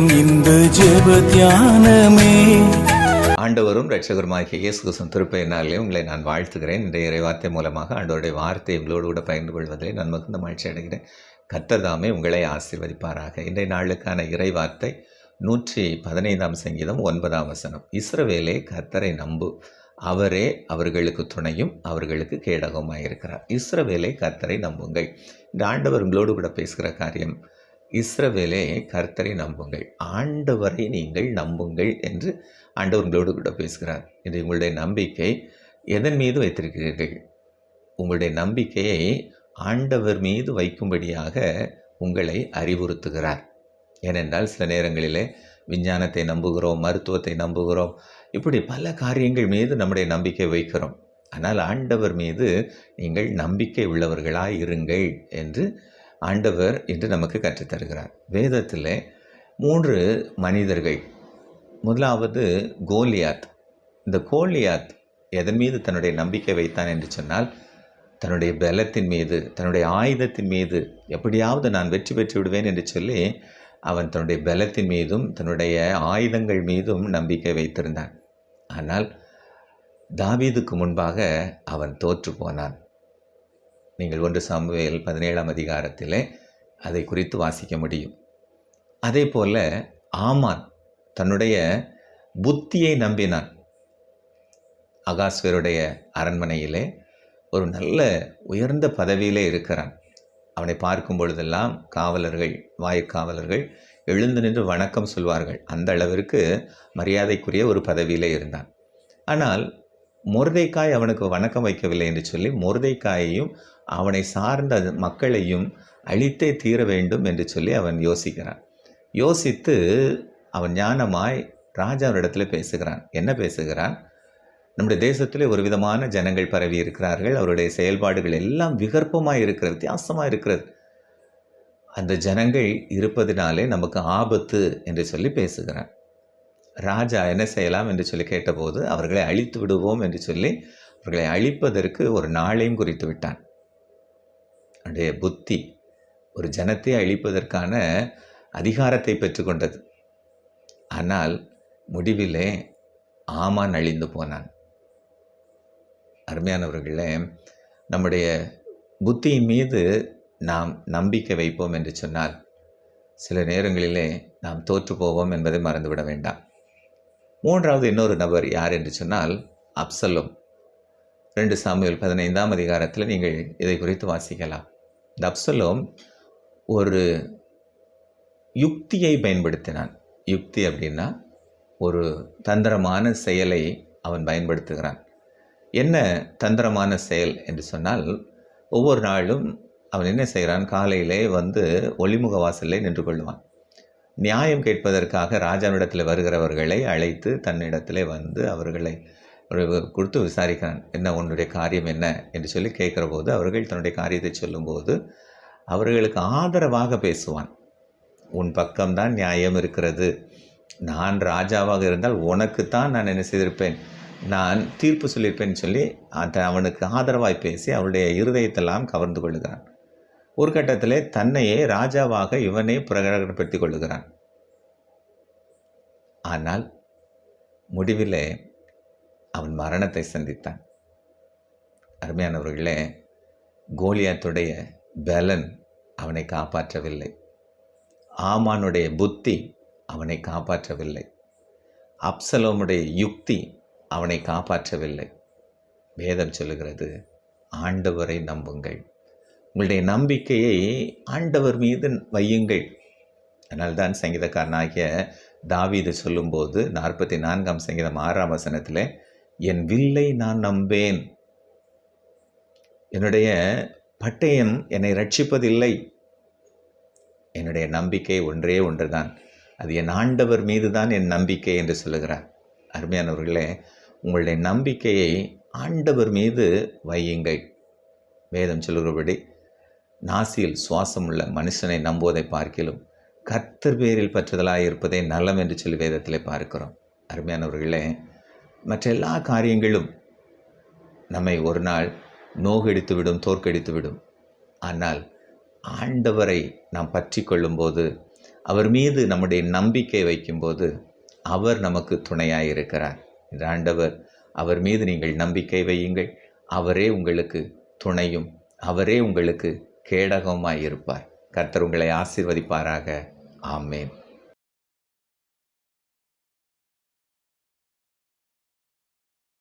நேரம் இந்த ஜெப தியானமே. ஆண்டவரும் ரட்சகருமாகிய இயேசு கிருஷ்ணன் திருப்பெயரினாலே உங்களை நான் வாழ்த்துகிறேன். இன்றைய இறைவார்த்தை மூலமாக ஆண்டவருடைய வார்த்தை உங்களோடு கூட பகிர்ந்து கொள்வதிலே நான் மிகுந்த மகிழ்ச்சி அடைகிறேன். கத்ததாமே உங்களை ஆசீர்வதிப்பாராக. இன்றைய நாளுக்கான இறைவார்த்தை நூற்றி பதினைந்தாம் சங்கீதம் ஒன்பதாம் வசனம். இஸ்ரவேலே கத்தரை நம்பு. அவரே அவர்களுக்கு துணையும் அவர்களுக்கு கேடகமாக இருக்கிறார் இஸ்ரவேலை கத்தரை நம்புங்கள். இந்த ஆண்டவர் உங்களோடு கூட பேசுகிற காரியம் இஸ்ரவேலே கர்த்தரை நம்புங்கள். ஆண்டவரை நீங்கள் நம்புங்கள் என்று ஆண்டவர் உங்களோடு கூட பேசுகிறார். இது உங்களுடைய நம்பிக்கை எதன் மீது வைத்திருக்கிறீர்கள்? உங்களுடைய நம்பிக்கையை ஆண்டவர் மீது வைக்கும்படியாக உங்களை அறிவுறுத்துகிறார். ஏனென்றால் சில நேரங்களிலே விஞ்ஞானத்தை நம்புகிறோம் மருத்துவத்தை நம்புகிறோம் இப்படி பல காரியங்கள் மீது நம்முடைய நம்பிக்கை வைக்கிறோம். ஆனால் ஆண்டவர் மீது நீங்கள் நம்பிக்கை உள்ளவர்களாக இருங்கள் என்று ஆண்டவர் என்று நமக்கு கற்றுத்தருகிறார். வேதத்தில் மூன்று மனிதர்கள். முதலாவது கோலியாத். இந்த கோலியாத் எதன் மீது தன்னுடைய நம்பிக்கை வைத்தான் என்று சொன்னால் தன்னுடைய பலத்தின் மீது தன்னுடைய ஆயுதத்தின் மீது எப்படியாவது நான் வெற்றி பெற்று விடுவேன் என்று சொல்லி அவன் தன்னுடைய பலத்தின் மீதும் தன்னுடைய ஆயுதங்கள் மீதும் நம்பிக்கை வைத்திருந்தான். ஆனால் தாவீதுக்கு முன்பாக அவன் தோற்று போனான். நீங்கள் ஒன்று சாமுவேல் பதினேழாம் அதிகாரத்திலே அதை குறித்து வாசிக்க முடியும். அதே போல் ஆமான் தன்னுடைய புத்தியை நம்பினான். அகாஸ்வருடைய அரண்மனையிலே ஒரு நல்ல உயர்ந்த பதவியிலே இருக்கிறான். அவனை பார்க்கும் பொழுதெல்லாம் காவலர்கள் வாயிற்காவலர்கள் எழுந்து நின்று வணக்கம் சொல்வார்கள். அந்த அளவிற்கு மரியாதைக்குரிய ஒரு பதவியிலே இருந்தான். ஆனால் முருதைக்காய் அவனுக்கு வணக்கம் வைக்கவில்லை என்று சொல்லி முருதைக்காயையும் அவனை சார்ந்த மக்களையும் அழித்தே தீர வேண்டும் என்று சொல்லி அவன் யோசிக்கிறான். யோசித்து அவன் ஞானமாய் ராஜாவினிடத்தில் பேசுகிறான். என்ன பேசுகிறான்? நம்முடைய தேசத்தில் ஒரு விதமான ஜனங்கள் பரவி இருக்கிறார்கள். அவருடைய செயல்பாடுகள் எல்லாம் விகற்பமாக இருக்கிறது வித்தியாசமாக இருக்கிறது. அந்த ஜனங்கள் இருப்பதினாலே நமக்கு ஆபத்து என்று சொல்லி பேசுகிறான். ராஜா என்ன செய்யலாம் என்று சொல்லி கேட்டபோது அவர்களை அழித்து விடுவோம் என்று சொல்லி அவர்களை அழிப்பதற்கு ஒரு நாளையும் குறித்து விட்டான். அவனுடைய புத்தி ஒரு ஜனத்தை அழிப்பதற்கான அதிகாரத்தை பெற்றுக்கொண்டது. ஆனால் முடிவிலே ஆமான் அழிந்து போனான். அருமையானவர்களே நம்முடைய புத்தியின் மீது நாம் நம்பிக்கை வைப்போம் என்று சொன்னால் சில நேரங்களிலே நாம் தோற்று போவோம் என்பதை மறந்துவிட வேண்டாம். மூன்றாவது இன்னொரு நபர் யார் என்று சொன்னால் அப்சலோம். ரெண்டு சாமியல் பதினைந்தாம் அதிகாரத்தில் நீங்கள் இதை குறித்து வாசிக்கலாம். இந்த அப்சலோம் ஒரு யுக்தியை பயன்படுத்தினான். யுக்தி அப்படின்னா ஒரு தந்திரமான செயலை அவன் பயன்படுத்துகிறான். என்ன தந்திரமான செயல் என்று சொன்னால் ஒவ்வொரு நாளும் அவன் என்ன செய்கிறான்? காலையிலே வந்து ஒளிமுக வாசலில் நின்று கொள்வான். நியாயம் கேட்பதற்காக ராஜாவிடத்தில் வருகிறவர்களை அழைத்து தன்னிடத்திலே வந்து அவர்களை கொடுத்து விசாரிக்கிறான் என்ன உன்னுடைய காரியம் என்ன? என்று சொல்லி கேட்குற போது அவர்கள் தன்னுடைய காரியத்தை சொல்லும்போது அவர்களுக்கு ஆதரவாக பேசுவான். உன் பக்கம்தான் நியாயம் இருக்கிறது. நான் ராஜாவாக இருந்தால் உனக்குத்தான் நான் என்ன செய்திருப்பேன்? நான் தீர்ப்பு சொல்லியிருப்பேன்னு சொல்லி அந்த அவனுக்கு ஆதரவாய் பேசி அவளுடைய இருதயத்தெல்லாம் கவர்ந்து கொள்ளுகிறான். ஒரு கட்டத்தில் தன்னையே ராஜாவாக இவனே பிரகடனப்படுத்தி கொள்ளுகிறான். ஆனால் முடிவிலே அவன் மரணத்தை சந்தித்தான். அருமையானவர்களே கோலியாத்துடைய பலன் அவனை காப்பாற்றவில்லை. ஆமானுடைய புத்தி அவனை காப்பாற்றவில்லை. அப்சலோமுடைய யுக்தி அவனை காப்பாற்றவில்லை. வேதம் சொல்லுகிறது ஆண்டவரை நம்புங்கள். உங்களுடைய நம்பிக்கையை ஆண்டவர் மீது வையுங்கள். அதனால்தான் சங்கீதக்காரனாகிய தாவீது சொல்லும்போது நாற்பத்தி நான்காம் சங்கீதம் ஆறாம் வசனத்தில் என் வில்லை நான் நம்பேன். என்னுடைய பட்டயம் என்னை ரட்சிப்பதில்லை. என்னுடைய நம்பிக்கை ஒன்றே ஒன்றுதான். அது என் ஆண்டவர் மீது தான் என் நம்பிக்கை என்று சொல்லுகிறார். அருமையானவர்களே உங்களுடைய நம்பிக்கையை ஆண்டவர் மீது வையுங்கள். வேதம் சொல்கிறபடி நாசியில் சுவாசம் உள்ள மனுஷனை நம்புவதை பார்க்கிலும் கர்த்தர் பேரில் பற்றுதலாக இருப்பதே நலம் என்று சொல்லி வேதத்தில் பார்க்கிறோம். அருமையானவர்களே மற்ற எல்லா காரியங்களும் நம்மை ஒரு நாள் நோகடித்து விடும் தோற்கடித்து விடும் ஆனால் ஆண்டவரை நாம் பற்றி கொள்ளும்போது அவர் மீது நம்முடைய நம்பிக்கை வைக்கும்போது அவர் நமக்கு துணையாக இருக்கிறார் இந்த ஆண்டவர் அவர் மீது நீங்கள் நம்பிக்கை வையுங்கள். அவரே உங்களுக்கு துணையும் அவரே உங்களுக்கு கேடகமாய் இருப்பார் கர்த்தர் உங்களை ஆசிர்வதிப்பாராக. ஆமேன்.